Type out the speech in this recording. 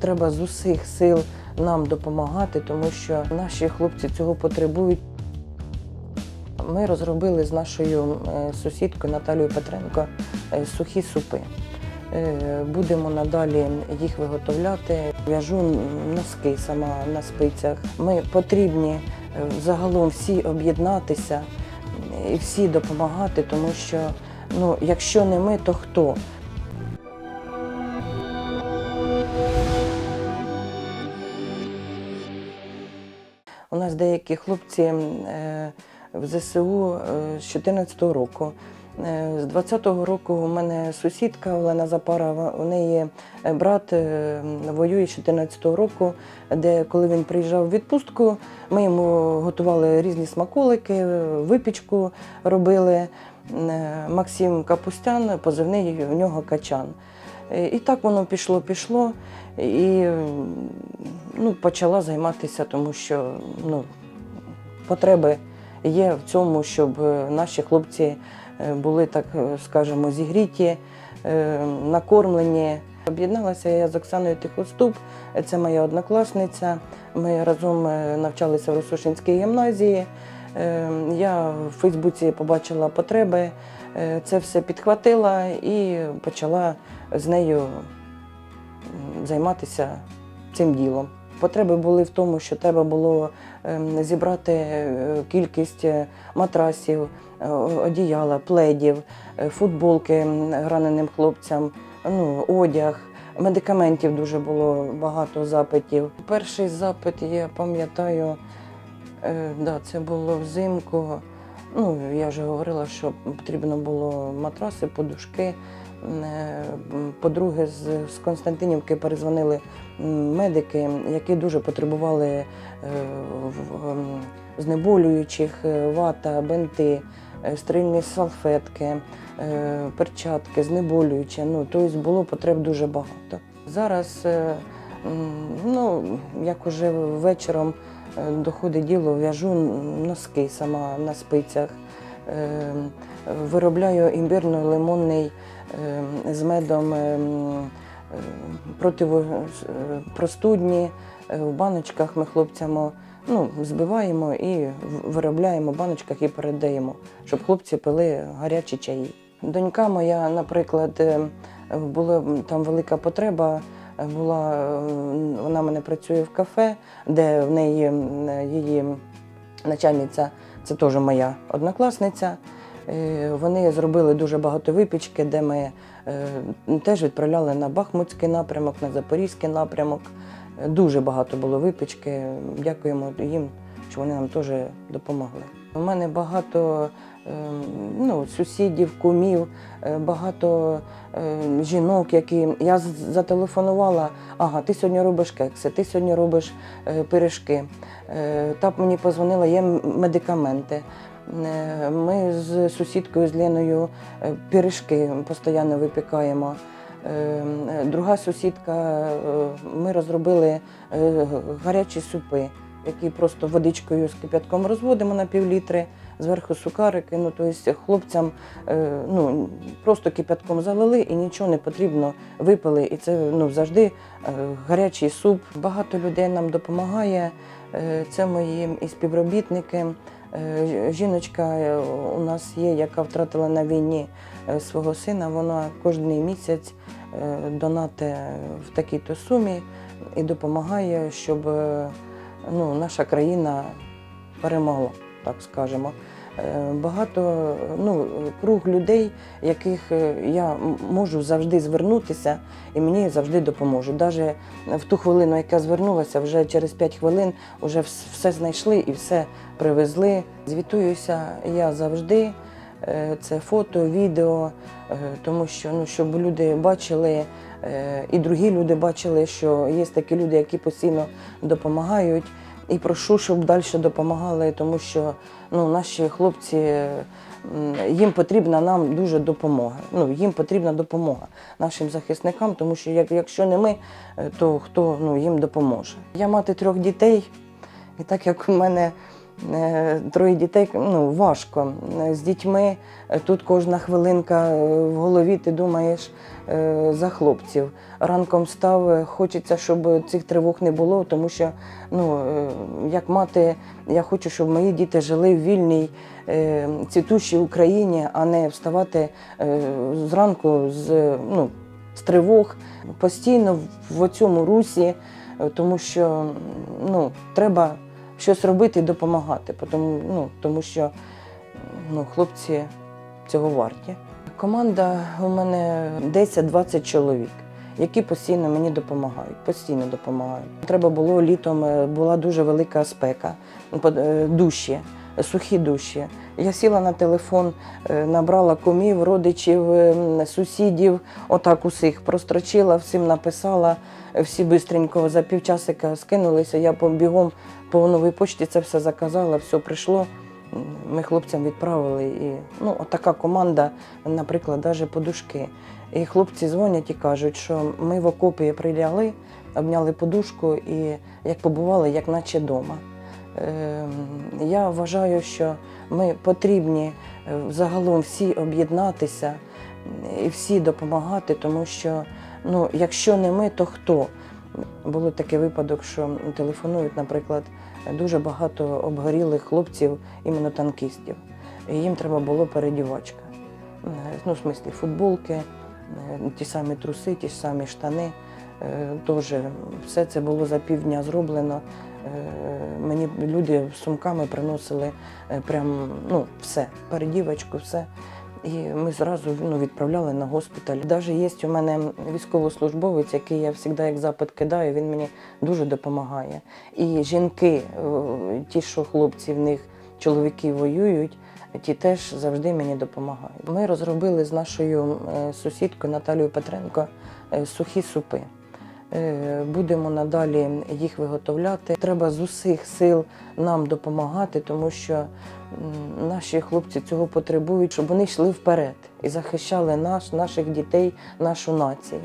треба з усіх сил нам допомагати, тому що наші хлопці цього потребують. Ми розробили з нашою е, сусідкою Наталією Петренко е, сухі супи. Е, Будемо надалі їх виготовляти. В'яжу носки сама на спицях. Ми потрібні загалом всі об'єднатися і всі допомагати, тому що ну, якщо не ми, то хто? У нас деякі хлопці е, в ЗСУ е, з 2014 року. Е, З 20-го року у мене сусідка Олена Запарова, у неї брат воює з 14-го року, де коли він приїжджав в відпустку, ми йому готували різні смаколики, випічку робили. Максим Капустян, позивний в нього качан. Е, І так воно пішло, пішло. І ну, почала займатися, тому що ну, потреби є в цьому, щоб е, наші хлопці е, були, так скажемо, зігріті, накормлені. Об'єдналася я з Оксаною Тихоступ, це моя однокласниця. Ми разом навчалися в Росошинській гімназії. Е, Я в Фейсбуці побачила потреби, е, це все підхватила і почала з нею займатися цим ділом. Потреби були в тому, що треба було ем, зібрати е, кількість е, матрасів, одіяла, пледів, футболки м, раненим хлопцям, ну, одяг. Медикаментів дуже було багато запитів. Перший запит, я пам'ятаю, е, да, це було взимку. Ну, я вже говорила, що потрібно було матраси, подушки. Е, По-друге, з, Константинівки перезвонили медики, які дуже потребували е, знеболюючих, е, вата, бинти, е, стерильні салфетки, перчатки, знеболюючі. Ну, тобто було потреб дуже багато. Зараз, ну, як уже вечором е, доходить діло, в'яжу носки сама на спицях. Е, Виробляю імбірно-лимонний е, з медом е, е, противопростудні. Е, В баночках ми хлопцям ну, збиваємо і виробляємо в баночках і передаємо, щоб хлопці пили гарячі чаї. Донька моя, наприклад, е, була там велика потреба. Була, е, вона мене працює в кафе, де в неї її начальниця, це теж моя однокласниця. Е, Вони зробили дуже багато випічки, де ми е, теж відправляли на Бахмутський напрямок, на Запорізький напрямок. Дуже багато було випічки. Дякуємо їм, що вони нам теж допомогли. У мене багато ну, сусідів, кумів, е, багато е, жінок, які я зателефонувала. Ага, ти сьогодні робиш кекси, ти сьогодні робиш е, пиріжки. Е, Та мені позвонила, є медикаменти. Е, Ми з сусідкою з Леною е, пиріжки постійно випікаємо. Е, Друга сусідка, е, ми розробили е, гарячі супи, які просто водичкою з кип'ятком розводимо на півлітри, зверху сухарики. Ну, тобто хлопцям е, ну, просто кип'ятком залили і нічого не потрібно, випили. І це ну, завжди е, гарячий суп. Багато людей нам допомагає. Е, Це мої і співробітники. Жіночка у нас є, яка втратила на війні свого сина. Вона кожен місяць донати в такій-то сумі і допомагає, щоб ну, наша країна перемогла, так скажемо. Е, Багато ну, круг людей, яких е, я можу завжди звернутися, і мені завжди допоможуть. Навіть в ту хвилину, як я звернулася, вже через 5 хвилин вже все знайшли і все привезли. Звітуюся я завжди. Е, Це фото, відео, е, тому що ну, щоб люди бачили, е, і другі люди бачили, що є такі люди, які постійно допомагають. І прошу, щоб далі допомагали, тому що ну, наші хлопці, їм потрібна нам дуже допомога. Ну, їм потрібна допомога нашим захисникам, тому що як, якщо не ми, то хто ну, їм допоможе. Я мати трьох дітей, і так як у мене Троє дітей ну, важко. Е, З дітьми е, тут кожна хвилинка е, в голові ти думаєш е, за хлопців. Ранком став, е, хочеться, щоб цих тривог не було, тому що ну, е, як мати, я хочу, щоб мої діти жили в вільній, е, цвітущій Україні, а не вставати е, зранку з, ну, з тривог постійно в цьому русі, е, тому що ну, треба щось робити і допомагати, тому, ну, тому що ну, хлопці цього варті. Команда у мене 10-20 чоловік, які постійно мені допомагають, постійно допомагають. Треба було літом, е, була дуже велика спека, е, душі, сухі душі. Я сіла на телефон, е, набрала кумів, родичів, е, сусідів, отак усіх прострочила, всім написала, е, всі бистренько за півчасика скинулися. Я побігом по новій почті це все заказала, все прийшло. Ми хлопцям відправили. І, ну, отака команда, наприклад, навіть подушки. І хлопці дзвонять і кажуть, що ми в окопі прилягли, обняли подушку і як побували, як наче вдома. Я вважаю, що ми потрібні е, загалом всі об'єднатися і всі допомагати, тому що ну, якщо не ми, то хто? Було такий випадок, що телефонують, наприклад, дуже багато обгорілих хлопців, іменно танкістів. І їм треба було передівачка. Ну, в смислі, футболки, ті самі труси, ті самі штани. Е, Теж все це було за півдня зроблено. Е, Мені люди сумками приносили е, прям ну, все, передівочку, все. І ми зразу ну, відправляли на госпіталь. Навіть є у мене військовослужбовець, який я завжди як запит кидаю, він мені дуже допомагає. І жінки, е, ті, що хлопці в них чоловіки воюють, ті теж завжди мені допомагають. Ми розробили з нашою сусідкою Наталією Петренко сухі супи. Е, Будемо надалі їх виготовляти. Треба з усіх сил нам допомагати, тому що наші хлопці цього потребують, щоб вони йшли вперед і захищали наш, наших дітей, нашу націю.